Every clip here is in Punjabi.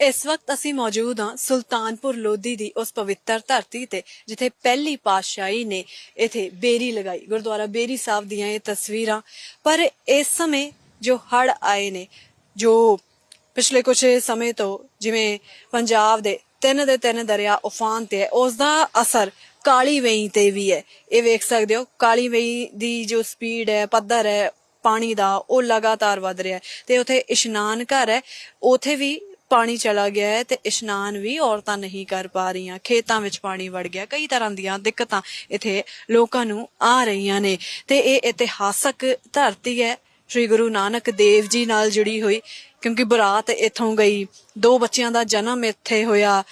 ਇਸ ਵਕਤ ਅਸੀਂ ਮੌਜੂਦ ਹਾਂ ਸੁਲਤਾਨਪੁਰ ਲੋਧੀ ਦੀ ਉਸ ਪਵਿੱਤਰ ਧਰਤੀ ਤੇ, ਜਿੱਥੇ ਪਹਿਲੀ ਪਾਤਸ਼ਾਹੀ ਨੇ ਇਥੇ ਬੇਰੀ ਲਗਾਈ। ਗੁਰਦੁਆਰਾ ਬੇਰੀ ਸਾਹਿਬ ਦੀਆਂ ਇਹ ਤਸਵੀਰਾਂ। ਪਰ ਇਸ ਸਮੇਂ ਜੋ ਹੜ ਆਏ ਨੇ, ਜੋ ਪਿਛਲੇ ਕੁਝ ਸਮੇਂ ਤੋਂ ਜਿਵੇਂ ਪੰਜਾਬ ਦੇ ਤਿੰਨ ਦੇ ਤਿੰਨ ਦਰਿਆ ਉਫਾਨ ਤੇ ਹੈ, ਉਸ ਦਾ ਅਸਰ ਕਾਲੀ ਵੇਈ ਤੇ ਵੀ ਹੈ। ਇਹ ਵੇਖ ਸਕਦੇ ਹੋ, ਕਾਲੀ ਵੇਈ ਦੀ ਜੋ ਸਪੀਡ ਹੈ, ਪੱਧਰ ਹੈ, ਪਾਣੀ ਦਾ, ਉਹ ਲਗਾਤਾਰ ਵਧ ਰਿਹਾ ਤੇ ਉਥੇ ਇਸ਼ਨਾਨ ਘਰ ਹੈ, ਉਥੇ ਵੀ ਪਾਣੀ ਚਲਾ ਗਿਆ ਹੈ ਤੇ ਇਸ਼ਨਾਨ ਵੀ ਔਰਤਾਂ ਨਹੀਂ ਕਰ ਪਾ ਰਹੀਆਂ, ਖੇਤਾਂ ਵਿੱਚ ਪਾਣੀ ਵੜ ਗਿਆ, ਕਈ ਤਰ੍ਹਾਂ ਦੀਆਂ ਦਿੱਕਤਾਂ ਇੱਥੇ ਲੋਕਾਂ ਨੂੰ ਆ ਰਹੀਆਂ ਨੇ ਤੇ ਇਹ ਇਤਿਹਾਸਕ ਧਰਤੀ ਹੈ, ਸ੍ਰੀ ਗੁਰੂ ਨਾਨਕ ਦੇਵ ਜੀ ਨਾਲ ਜੁੜੀ ਹੋਈ, ਕਿਉਂਕਿ ਬਰਾਤ ਇੱਥੋਂ ਗਈ, ਦੋ ਬੱਚਿਆਂ ਦਾ ਜਨਮ ਇੱਥੇ ਹੋਇਆ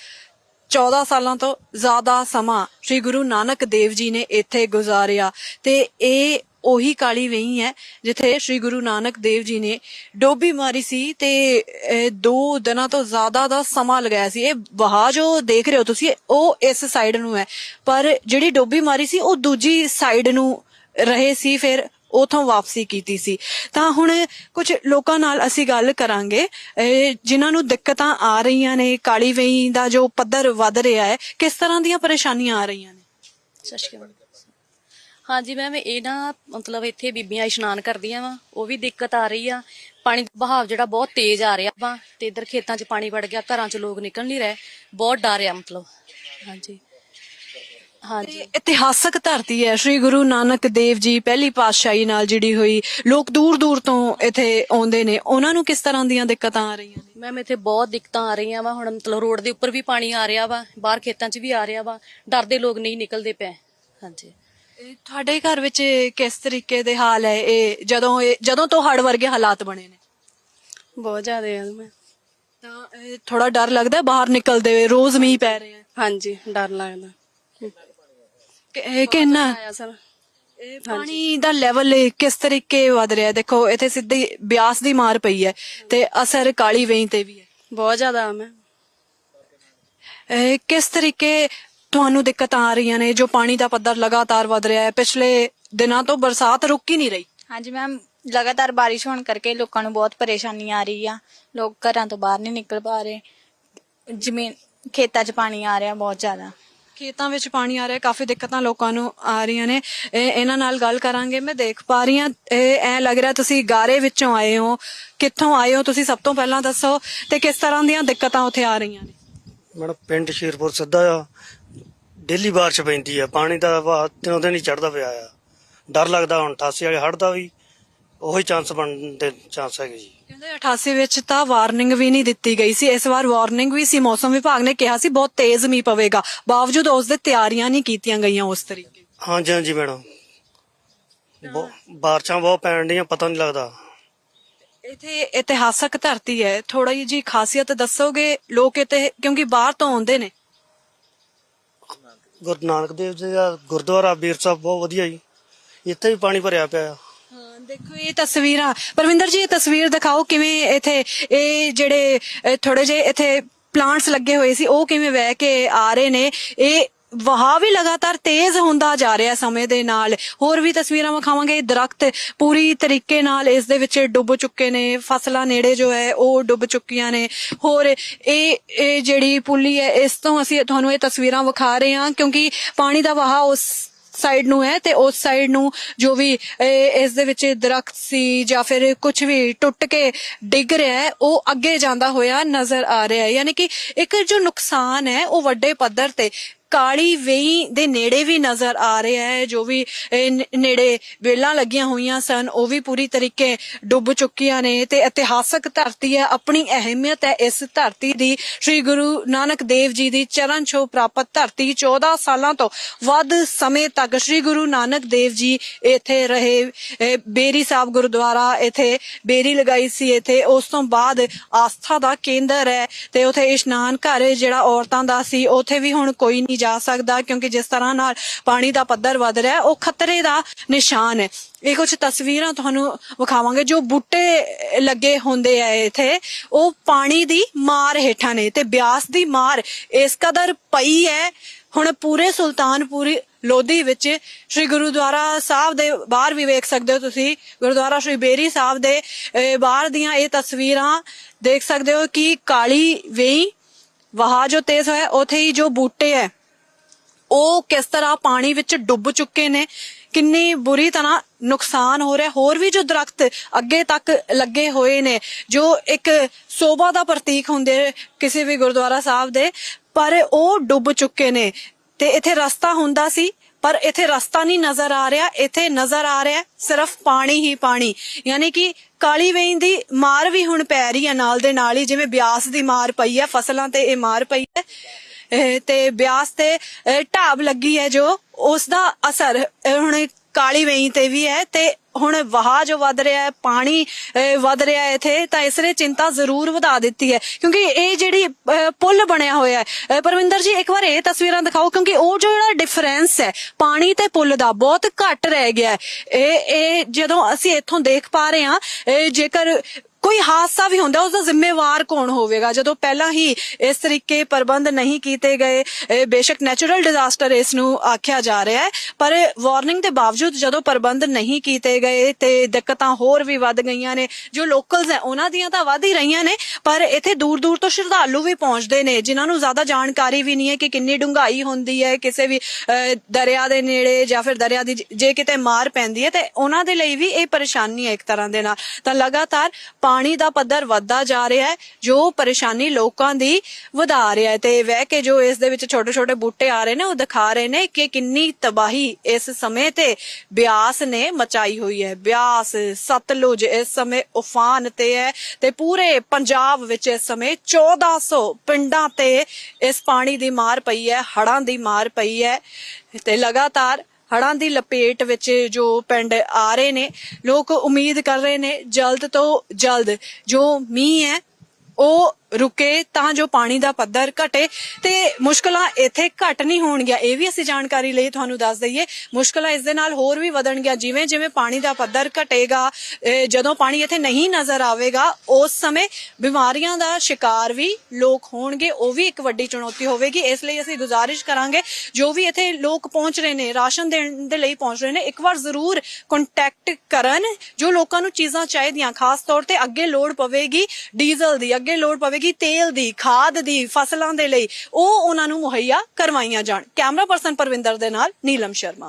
14 ਸਾਲਾਂ ਤੋਂ ਜ਼ਿਆਦਾ ਸਮਾਂ ਸ੍ਰੀ ਗੁਰੂ ਨਾਨਕ ਦੇਵ ਜੀ ਨੇ ਇੱਥੇ ਗੁਜ਼ਾਰਿਆ ਤੇ ਇਹ ਉਹੀ ਕਾਲੀ ਵਹੀ ਹੈ, ਜਿੱਥੇ ਸ੍ਰੀ ਗੁਰੂ ਨਾਨਕ ਦੇਵ ਜੀ ਨੇ ਡੋਬੀ ਮਾਰੀ ਸੀ ਤੇ ਦੋ ਦਿਨਾਂ ਤੋਂ ਜ਼ਿਆਦਾ ਦਾ ਸਮਾਂ ਲਗਾਇਆ ਸੀ। ਇਹ ਵਹਾ ਜੋ ਦੇਖ ਰਹੇ ਹੋ ਤੁਸੀਂ, ਉਹ ਇਸ ਸਾਈਡ ਨੂੰ ਹੈ। ਪਰ ਜਿਹੜੀ ਡੋਬੀ ਮਾਰੀ ਸੀ, ਉਹ ਦੂਜੀ ਸਾਈਡ ਨੂੰ ਰਹੇ ਸੀ, ਫਿਰ ਉਥੋਂ ਵਾਪਸੀ ਕੀਤੀ ਸੀ। ਤਾਂ ਹੁਣ ਕੁਝ ਲੋਕਾਂ ਨਾਲ ਅਸੀਂ ਗੱਲ ਕਰਾਂਗੇ। ਜਿਨ੍ਹਾਂ ਨੂੰ ਦਿੱਕਤਾਂ ਆ ਰਹੀਆਂ ਨੇ, ਕਾਲੀ ਵੇਈ ਦਾ ਜੋ ਪੱਧਰ ਵੱਧ ਰਿਹਾ ਹੈ, ਕਿਸ ਤਰ੍ਹਾਂ ਦੀਆਂ ਪਰੇਸ਼ਾਨੀਆਂ ਆ ਰਹੀਆਂ ਨੇ? ਸਤਿ ਸ਼੍ਰੀ ਅਕਾਲ। ਹਾਂਜੀ ਮੈਮ ਇਹ ਨਾ ਮਤਲਬ ਇੱਥੇ ਬੀਬੀਆਂ ਇਸ਼ਨਾਨ ਕਰਦੀਆਂ ਵਾ ਉਹ ਵੀ ਦਿੱਕਤ ਆ ਰਹੀ ਆ। ਪਾਣੀ ਦਾ ਬਹਾਵ ਜਿਹੜਾ ਬਹੁਤ ਤੇਜ਼ ਆ ਰਿਹਾ ਵਾ ਤੇ ਇਧਰ ਖੇਤਾਂ 'ਚ ਪਾਣੀ ਵੜ ਗਿਆ ਘਰਾਂ 'ਚ ਲੋਕ ਨਿਕਲ ਨਹੀਂ ਰਹੇ ਬਹੁਤ ਡਰ ਆ ਮਤਲਬ। ਹਾਂਜੀ। ਹਾਂਜੀ। ਇਤਿਹਾਸਕ ਧਰਤੀ ਹੈ। ਸ੍ਰੀ ਗੁਰੂ ਨਾਨਕ ਦੇਵ ਜੀ ਪਹਿਲੀ ਪਾਤਸ਼ਾਹੀ ਨਾਲ ਜੁੜੀ ਹੋਈ ਲੋਕ ਦੂਰ ਦੂਰ ਤੋਂ ਇੱਥੇ ਆਉਂਦੇ ਨੇ। ਉਹਨਾਂ ਨੂੰ ਕਿਸ ਤਰ੍ਹਾਂ ਦੀਆਂ ਦਿੱਕਤਾਂ ਆ ਰਹੀਆਂ ਨੇ? ਮੈਮ ਇੱਥੇ ਬਹੁਤ ਦਿੱਕਤਾਂ ਆ ਰਹੀਆਂ ਵਾ। ਹੁਣ ਮਤਲਬ ਰੋਡ ਦੇ ਉੱਪਰ ਵੀ ਪਾਣੀ ਆ ਰਿਹਾ ਵਾ ਬਾਹਰ ਖੇਤਾਂ 'ਚ ਵੀ ਆ ਰਿਹਾ ਵਾ। ਡਰਦੇ ਲੋਕ ਨਹੀਂ ਨਿਕਲਦੇ ਪਏ। ਹਾਂਜੀ। ਤੁਹਾਡੇ ਘਰ ਵਿੱਚ ਕਿਸ ਤਰੀਕੇ ਦੇ ਹਾਲ ਹੈ? ਇਹ ਜਦੋਂ ਇਹ ਜਦੋਂ ਤੋਂ ਹੜ ਵਰਗੇ ਹਾਲਾਤ ਬਣੇ ਨੇ? ਬਹੁਤ ਜ਼ਿਆਦਾ ਹੈ ਮੈਂ। ਤਾਂ ਇਹ ਥੋੜਾ ਡਰ ਲੱਗਦਾ ਹੈ ਬਾਹਰ ਨਿਕਲਦੇ ਹੋਏ? ਰੋਜ਼ ਮੀਂਹ ਪੈ ਰਹੇ ਹੈ? ਹਾਂਜੀ ਡਰ ਲੱਗਦਾ। ਕਿ- ਇਹ ਕਿੰਨਾ ਆਇਆ ਸਰ। ਇਹ ਪਾਣੀ ਦਾ ਲੈਵਲ ਕਿਸ ਤਰੀਕੇ ਵੱਧ ਰਿਹਾ ਹੈ? ਦੇਖੋ ਇੱਥੇ ਸਿੱਧੀ ਬਿਆਸ ਦੀ ਮਾਰ ਪਈ ਹੈ ਤੇ ਅਸਰ ਕਾਲੀ ਵੇਈ ਤੇ ਵੀ ਹੈ। ਬਹੁਤ ਜ਼ਿਆਦਾ ਮੈਂ। ਇਹ ਕਿਸ ਤਰੀਕੇ ਤੁਹਾਨੂੰ ਦਿੱਕਤਾਂ ਆ ਰਹੀਆਂ ਨੇ ਜੋ ਪਾਣੀ ਦਾ ਪੱਧਰ ਲਗਾਤਾਰ ਵੱਧ ਰਿਹਾ ਹੈ। ਪਿਛਲੇ ਦਿਨਾਂ ਤੋਂ ਬਰਸਾਤ ਰੁਕ ਹੀ ਨਹੀਂ ਰਹੀ। ਹਾਂਜੀ ਮੈਮ ਲਗਾਤਾਰ ਬਾਰਿਸ਼ ਹੋਣ ਕਰਕੇ ਲੋਕਾਂ ਨੂੰ ਬਹੁਤ ਪਰੇਸ਼ਾਨੀ ਆ ਰਹੀ ਆ। ਲੋਕ ਘਰਾਂ ਤੋਂ ਬਾਹਰ ਨਹੀਂ ਨਿਕਲ ਪਾ ਰਹੇ। ਜ਼ਮੀਨ ਖੇਤਾਂ 'ਚ ਪਾਣੀ ਆ ਰਿਹਾ ਬਹੁਤ ਜ਼ਿਆਦਾ। ਖੇਤਾਂ ਵਿੱਚ ਪਾਣੀ ਆ ਰਿਹਾ ਕਾਫੀ ਦਿੱਕਤਾਂ ਲੋਕਾਂ ਨੂੰ ਆ ਰਹੀਆਂ ਨੇ। ਇਹ ਇਹਨਾਂ ਨਾਲ ਗੱਲ ਕਰਾਂਗੇ ਮੈਂ ਦੇਖ ਪਾ ਰਹੀ ਹਾਂ। ਇਹ ਐ ਲੱਗ ਰਿਹਾ ਤੁਸੀਂ ਗਾਰੇ ਵਿੱਚੋਂ ਆਏ ਹੋ। ਕਿੱਥੋਂ ਆਏ ਹੋ ਤੁਸੀਂ? ਸਭ ਤੋਂ ਪਹਿਲਾਂ ਦੱਸੋ। ਤੇ ਕਿਸ ਤਰ੍ਹਾਂ ਦੀਆਂ ਦਿੱਕਤਾਂ ਉੱਥੇ ਆ ਰਹੀਆਂ ਨੇ? ਮੈਡਮ ਪਿੰਡ ਸ਼ੇਰਪੁਰ ਸਿੱਧਾ ਆ। ਡੇਲੀ ਬਾਰਿਸ਼ ਪੈਂਦੀ ਆ ਪਾਣੀ ਦਾ ਵਹਾਅ ਦਿਨੋਂ ਦਿਨ ਹੀ ਚੜਦਾ ਪਿਆ ਆ। ਡਰ ਲੱਗਦਾ ਹੁਣ 88 ਵਾਲੇ ਹੜ੍ਹ ਦਾ ਵੀ ਉਹੀ ਚਾਂਸ ਬਣਨ ਦੇ ਚਾਂਸ ਹੈਗੇ ਜੀ। ਕਹਿੰਦੇ 88 ਵਿੱਚ ਤਾਂ ਵਾਰਨਿੰਗ ਵੀ ਨਹੀਂ ਦਿੱਤੀ ਗਈ ਸੀ। ਇਸ ਵਾਰ ਵਾਰਨਿੰਗ ਵੀ ਸੀ ਮੌਸਮ ਵਿਭਾਗ ਨੇ ਕਿਹਾ ਸੀ ਬਹੁਤ ਤੇਜ਼ ਮੀਂਹ ਪਵੇਗਾ। ਬਾਵਜੂਦ ਉਸ ਦੇ ਤਿਆਰੀਆਂ ਨਹੀਂ ਕੀਤੀਆਂ ਗਈਆਂ ਉਸ ਤਰੀਕੇ। ਹਾਂਜੀ ਹਾਂਜੀ ਮੈਡਮ। ਬਹੁ- ਬਾਰਿਸ਼ਾਂ ਬਹੁਤ ਪੈਣ ਡੀਆਂ ਪਤਾ ਨਹੀਂ ਲੱਗਦਾ। ਇੱਥੇ ਇਤਿਹਾਸਕ ਧਰਤੀ ਹੈ। ਥੋੜਾ ਜੀ ਖਾਸੀਅਤ ਦੱਸੋਗੇ ਲੋਕ ਇੱਥੇ ਕਿਉਂਕਿ ਬਾਹਰ ਤੋਂ ਆਉਂਦੇ ਨੇ। ਗੁਰੂ ਨਾਨਕ ਦੇਵ ਜੀ ਦਾ ਗੁਰਦੁਆਰਾ ਬੀਰ ਸਾਹਿਬ ਬਹੁਤ ਵਧੀਆ ਜੀ। ਇੱਥੇ ਵੀ ਪਾਣੀ ਭਰਿਆ ਪਿਆ ਆ। ਹਾਂ, ਦੇਖੋ, ਇਹ ਤਸਵੀਰਾਂ। ਪਰਵਿੰਦਰ ਜੀ, ਇਹ ਤਸਵੀਰ ਦਿਖਾਓ ਕਿਵੇਂ ਇੱਥੇ ਇਹ ਜਿਹੜੇ ਥੋੜੇ ਜਿਹੇ ਇੱਥੇ ਪਲਾਂਟਸ ਲੱਗੇ ਹੋਏ ਸੀ, ਉਹ ਕਿਵੇਂ ਵਹਿ ਕੇ ਆ ਰਹੇ ਨੇ। ਇਹ ਵਹਾ ਵੀ ਲਗਾਤਾਰ ਤੇਜ਼ ਹੁੰਦਾ ਜਾ ਰਿਹਾ ਸਮੇਂ ਦੇ ਨਾਲ। ਹੋਰ ਵੀ ਤਸਵੀਰਾਂ ਵਿਖਾਵਾਂਗੇ। ਦਰਖਤ ਪੂਰੀ ਤਰੀਕੇ ਨਾਲ ਇਸ ਦੇ ਵਿੱਚ ਡੁੱਬ ਚੁੱਕੇ ਨੇ। ਫਸਲਾਂ ਨੇੜੇ ਜੋ ਹੈ ਉਹ ਡੁੱਬ ਚੁੱਕੀਆਂ ਨੇ। ਹੋਰ ਇਹ ਇਹ ਜਿਹੜੀ ਪੁਲੀ ਹੈ ਇਸ ਤੋਂ ਅਸੀਂ ਤੁਹਾਨੂੰ ਇਹ ਤਸਵੀਰਾਂ ਵਿਖਾ ਰਹੇ ਹਾਂ ਕਿਉਂਕਿ ਪਾਣੀ ਦਾ ਵਹਾ ਉਸ ਸਾਈਡ ਨੂੰ ਹੈ ਤੇ ਉਸ ਸਾਈਡ ਨੂੰ ਜੋ ਵੀ ਇਹ, ਇਸ ਦੇ ਵਿੱਚ ਦਰਖਤ ਸੀ ਜਾਂ ਫਿਰ ਕੁਝ ਵੀ ਟੁੱਟ ਕੇ ਡਿੱਗ ਰਿਹਾ ਹੈ ਉਹ ਅੱਗੇ ਜਾਂਦਾ ਹੋਇਆ ਨਜ਼ਰ ਆ ਰਿਹਾ ਹੈ। ਯਾਨੀ ਕਿ ਇੱਕ ਜੋ ਨੁਕਸਾਨ ਹੈ ਉਹ ਵੱਡੇ ਪੱਧਰ ਤੇ ਕਾਲੀ ਵੇਈ ਦੇ ਨੇੜੇ ਵੀ ਨਜ਼ਰ ਆ ਰਿਹਾ ਹੈ, ਜੋ ਵੀ ਨੇੜੇ ਵੇਲਾਂ ਲੱਗੀਆਂ ਹੋਈਆਂ ਸਨ, ਉਹ ਵੀ ਪੂਰੀ ਤਰੀਕੇ ਡੁੱਬ ਚੁੱਕੀਆਂ ਨੇ ਤੇ ਇਤਿਹਾਸਕ ਧਰਤੀ ਹੈ, ਆਪਣੀ ਅਹਿਮੀਅਤ ਹੈ, ਇਸ ਧਰਤੀ ਦੀ ਸ੍ਰੀ ਗੁਰੂ ਨਾਨਕ ਦੇਵ ਜੀ ਦੀ ਚਰਨ ਛੋ ਪ੍ਰਾਪਤ ਧਰਤੀ 14 ਸਾਲਾਂ ਤੋਂ ਵੱਧ ਸਮੇਂ ਤੱਕ ਸ੍ਰੀ ਗੁਰੂ ਨਾਨਕ ਦੇਵ ਜੀ ਇੱਥੇ ਰਹੇ ਬੇਰੀ ਸਾਹਿਬ ਗੁਰਦੁਆਰਾ ਇੱਥੇ ਬੇਰੀ ਲਗਾਈ ਸੀ, ਇੱਥੇ ਉਸ ਤੋਂ ਬਾਅਦ ਆਸਥਾ ਦਾ ਕੇਂਦਰ ਹੈ ਤੇ ਉਥੇ ਇਸ਼ਨਾਨ ਘਰ ਜਿਹੜਾ ਔਰਤਾਂ ਦਾ ਸੀ, ਉਥੇ ਵੀ ਹੁਣ ਕੋਈ ਨਹੀਂ ਜਾ ਸਕਦਾ ਕਿਉਂਕਿ ਜਿਸ ਤਰ੍ਹਾਂ ਨਾਲ ਪਾਣੀ ਦਾ ਪੱਧਰ ਵੱਧ ਰਿਹਾ ਹੈ, ਉਹ ਖਤਰੇ ਦਾ ਨਿਸ਼ਾਨ ਹੈ। ਇਹ ਕੁਝ ਤਸਵੀਰਾਂ ਤੁਹਾਨੂੰ ਵਿਖਾਵਾਂਗੇ ਜੋ ਬੂਟੇ ਲੱਗੇ ਹੁੰਦੇ ਆ ਇੱਥੇ। ਉਹ ਪਾਣੀ ਦੀ ਮਾਰ ਹੇਠਾਂ ਨੇ ਤੇ ਬਿਆਸ ਦੀ ਮਾਰ ਇਸ ਕਦਰ ਪਈ ਹੈ। ਹੁਣ ਪੂਰੇ ਸੁਲਤਾਨਪੁਰੀ ਲੋਧੀ ਵਿੱਚ ਸ੍ਰੀ ਗੁਰਦੁਆਰਾ ਸਾਹਿਬ ਦੇ ਬਾਹਰ ਵੀ ਵੇਖ ਸਕਦੇ ਹੋ ਤੁਸੀਂ। ਗੁਰਦੁਆਰਾ ਸ੍ਰੀ ਬੇਰੀ ਸਾਹਿਬ ਦੇ ਬਾਹਰ ਦੀਆਂ ਇਹ ਤਸਵੀਰਾਂ ਦੇਖ ਸਕਦੇ ਹੋ ਕਿ ਕਾਲੀ ਵੇਈ ਵਹਾ ਜੋ ਤੇਜ਼ ਹੋਇਆ ਉਥੇ ਹੀ ਜੋ ਬੂਟੇ ਹੈ ਉਹ ਕਿਸ ਤਰ੍ਹਾਂ ਪਾਣੀ ਵਿੱਚ ਡੁੱਬ ਚੁੱਕੇ ਨੇ, ਕਿੰਨੀ ਬੁਰੀ ਤਰ੍ਹਾਂ ਨੁਕਸਾਨ ਹੋ ਰਿਹਾ, ਹੋਰ ਵੀ ਜੋ ਦਰਖਤ ਅੱਗੇ ਤੱਕ ਲੱਗੇ ਹੋਏ ਨੇ, ਜੋ ਇੱਕ ਸੋਭਾ ਦਾ ਪ੍ਰਤੀਕ ਹੁੰਦੇ ਕਿਸੇ ਵੀ ਗੁਰਦੁਆਰਾ ਸਾਹਿਬ ਦੇ, ਪਰ ਉਹ ਡੁੱਬ ਚੁੱਕੇ ਨੇ। ਤੇ ਇੱਥੇ ਰਸਤਾ ਹੁੰਦਾ ਸੀ, ਪਰ ਇੱਥੇ ਰਸਤਾ ਨਹੀਂ ਨਜ਼ਰ ਆ ਰਿਹਾ, ਇੱਥੇ ਨਜ਼ਰ ਆ ਰਿਹਾ ਸਿਰਫ ਪਾਣੀ ਹੀ ਪਾਣੀ। ਯਾਨੀ ਕਿ ਕਾਲੀ ਵੇਈਂ ਦੀ ਮਾਰ ਵੀ ਹੁਣ ਪੈ ਰਹੀ ਹੈ ਨਾਲ ਦੇ ਨਾਲ ਹੀ, ਜਿਵੇਂ ਬਿਆਸ ਦੀ ਮਾਰ ਪਈ ਹੈ, ਫਸਲਾਂ ਤੇ ਇਹ ਮਾਰ ਪਈ ਹੈ। ਤੇ ਬਿਆਸ ਤੇ ਢਾਬ ਲੱਗੀ ਹੈ ਜੋ ਉਸ ਦਾ ਅਸਰ ਹੁਣ ਕਾਲੀ ਵੇਈ ਤੇ ਵੀ ਹੈ ਤੇ ਹੁਣ ਵਹਾ ਜੋ ਵੱਧ ਰਿਹਾ ਹੈ ਪਾਣੀ ਅਹ, ਰਿਹਾ ਹੈ ਇੱਥੇ ਤਾਂ ਇਸ ਨੇ ਚਿੰਤਾ ਜ਼ਰੂਰ ਵਧਾ ਦਿੱਤੀ ਹੈ। ਕਿਉਂਕਿ ਇਹ ਜਿਹੜੀ ਪੁਲ ਬਣਿਆ ਹੋਇਆ ਹੈ ਪਰਵਿੰਦਰ ਜੀ ਇੱਕ ਵਾਰ ਇਹ ਤਸਵੀਰਾਂ ਦਿਖਾਓ ਕਿਉਂਕਿ ਉਹ ਜੋ ਜਿਹੜਾ ਡਿਫਰੈਂਸ ਹੈ ਪਾਣੀ ਤੇ ਪੁਲ ਦਾ ਬਹੁਤ ਘੱਟ ਰਹਿ ਗਿਆ ਹੈ। ਇਹ ਇਹ ਜਦੋਂ ਅਸੀਂ ਇੱਥੋਂ ਦੇਖ ਪਾ ਰਹੇ ਹਾਂ ਇਹ ਜੇਕਰ ਕੋਈ ਹਾਦਸਾ ਵੀ ਹੁੰਦਾ ਉਸ ਦਾ ਜ਼ਿੰਮੇਵਾਰ ਕੌਣ ਹੋਵੇਗਾ? ਜਦੋਂ ਪਹਿਲਾਂ ਹੀ ਇਸ ਤਰੀਕੇ ਪ੍ਰਬੰਧ ਨਹੀਂ ਕੀਤੇ ਗਏ ਬੇਸ਼ੱਕ ਨੈਚੁਰਲ ਡਿਜ਼ਾਸਟਰ ਇਸ ਨੂੰ ਆਖਿਆ ਜਾ ਰਿਹਾ ਹੈ। ਪਰ ਵਾਰਨਿੰਗ ਦੇ ਬਾਵਜੂਦ ਜਦੋਂ ਪ੍ਰਬੰਧ ਨਹੀਂ ਕੀਤੇ ਗਏ ਤੇ ਦਿੱਕਤਾਂ ਹੋਰ ਵੀ ਵੱਧ ਗਈਆਂ ਨੇ ਜੋ ਲੋਕਲਸ ਹੈ ਉਹਨਾਂ ਦੀਆਂ ਤਾਂ ਵੱਧ ਹੀ ਰਹੀਆਂ ਨੇ ਪਰ ਇੱਥੇ ਦੂਰ ਦੂਰ ਤੋਂ ਸ਼ਰਧਾਲੂ ਵੀ ਪਹੁੰਚਦੇ ਨੇ ਜਿਨ੍ਹਾਂ ਨੂੰ ਜ਼ਿਆਦਾ ਜਾਣਕਾਰੀ ਵੀ ਨਹੀਂ ਹੈ ਕਿ ਕਿੰਨੀ ਡੂੰਘਾਈ ਹੁੰਦੀ ਹੈ ਕਿਸੇ ਵੀ ਅਹ, ਦਰਿਆ ਦੇ ਨੇੜੇ ਜਾਂ ਫਿਰ ਦਰਿਆ ਦੀ ਜੇ ਕਿਤੇ ਮਾਰ ਪੈਂਦੀ ਹੈ ਤੇ ਉਹਨਾਂ ਦੇ ਲਈ ਵੀ ਇਹ ਪਰੇਸ਼ਾਨੀ ਹੈ ਇੱਕ ਤਰ੍ਹਾਂ ਦੇ ਨਾਲ। ਤਾਂ ਲਗਾਤਾਰ ਪਾਣੀ ਦਾ ਪੱਧਰ ਵੱਧਦਾ ਜਾ ਰਿਹਾ ਹੈ, ਜੋ ਪਰੇਸ਼ਾਨੀ ਲੋਕਾਂ ਦੀ ਵਧਾ ਰਿਹਾ ਹੈ। ਤੇ ਵਹਿ ਕੇ ਜੋ ਇਸ ਦੇ ਵਿੱਚ ਛੋਟੇ ਛੋਟੇ ਬੂਟੇ ਆ ਰਹੇ ਨੇ, ਉਹ ਦਿਖਾ ਰਹੇ ਨੇ ਕਿ ਕਿੰਨੀ ਤਬਾਹੀ ਇਸ ਸਮੇਂ ਤੇ ਬਿਆਸ ਨੇ ਮਚਾਈ ਹੋਈ ਹੈ। ਬਿਆਸ ਸਤਲੁਜ ਇਸ ਸਮੇਂ ਉਫਾਨ ਤੇ ਹੈ ਤੇ ਪੂਰੇ ਪੰਜਾਬ ਵਿੱਚ ਇਸ ਸਮੇਂ 1400 ਪਿੰਡਾਂ ਤੇ ਇਸ ਪਾਣੀ ਦੀ ਮਾਰ ਪਈ ਹੈ ਹੜਾਂ ਦੀ ਮਾਰ ਪਈ ਹੈ ਤੇ ਲਗਾਤਾਰ ਹੜਾਂ ਦੀ ਲਪੇਟ ਵਿੱਚ ਜੋ ਪਿੰਡ ਆ ਰਹੇ ਨੇ, ਲੋਕ ਉਮੀਦ ਕਰ ਰਹੇ ਨੇ ਜਲਦ ਤੋਂ ਜਲਦ ਜੋ ਮੀਂਹ ਹੈ, ਉਹ ਰੁਕੇ ਤਾਂ ਜੋ ਪਾਣੀ ਦਾ ਪੱਧਰ ਘਟੇ ਤੇ ਮੁਸ਼ਕਲਾਂ ਇੱਥੇ ਘਟ ਨਹੀਂ ਹੋਣਗੀਆਂ। ਇਹ ਵੀ ਅਸੀਂ ਜਾਣਕਾਰੀ ਲਈ ਤੁਹਾਨੂੰ ਦੱਸ ਦਈਏ, ਮੁਸ਼ਕਲਾਂ ਇਸ ਦੇ ਨਾਲ ਹੋਰ ਵੀ ਵਧਣਗੀਆਂ। ਜਿਵੇਂ ਜਿਵੇਂ ਪਾਣੀ ਦਾ ਪੱਧਰ ਘਟੇਗਾ ਜਦੋਂ ਪਾਣੀ ਇੱਥੇ ਨਹੀਂ ਨਜ਼ਰ ਆਵੇਗਾ, ਉਸ ਸਮੇਂ ਬਿਮਾਰੀਆਂ ਦਾ ਸ਼ਿਕਾਰ ਵੀ ਲੋਕ ਹੋਣਗੇ। ਉਹ ਵੀ ਇੱਕ ਵੱਡੀ ਚੁਣੌਤੀ ਹੋਵੇਗੀ। ਇਸ ਲਈ ਅਸੀਂ ਗੁਜ਼ਾਰਿਸ਼ ਕਰਾਂਗੇ, ਜੋ ਵੀ ਇੱਥੇ ਲੋਕ ਪਹੁੰਚ ਰਹੇ ਨੇ, ਰਾਸ਼ਨ ਦੇਣ ਦੇ ਲਈ ਪਹੁੰਚ ਰਹੇ ਨੇ, ਇੱਕ ਵਾਰ ਜ਼ਰੂਰ ਕੰਟੈਕਟ ਕਰਨ ਜੋ ਲੋਕਾਂ ਨੂੰ ਚੀਜ਼ਾਂ ਚਾਹੀਦੀਆਂ। ਖਾਸ ਤੌਰ ਤੇ ਅੱਗੇ ਲੋੜ ਪਵੇਗੀ ਡੀਜ਼ਲ ਦੀ। ਅੱਗੇ ਲੋੜ ਪਵੇ ਪਵੇਗੀ ਤੇਲ ਦੀ, ਖਾਦ ਦੀ, ਫਸਲਾਂ ਦੇ ਲਈ। ਉਹ ਉਹਨਾਂ ਨੂੰ ਮੁਹੱਈਆ ਕਰਵਾਈਆਂ ਜਾਣ। ਕੈਮਰਾ ਪਰਸਨ ਪਰਵਿੰਦਰ ਦੇ ਨਾਲ ਨੀਲਮ ਸ਼ਰਮਾ।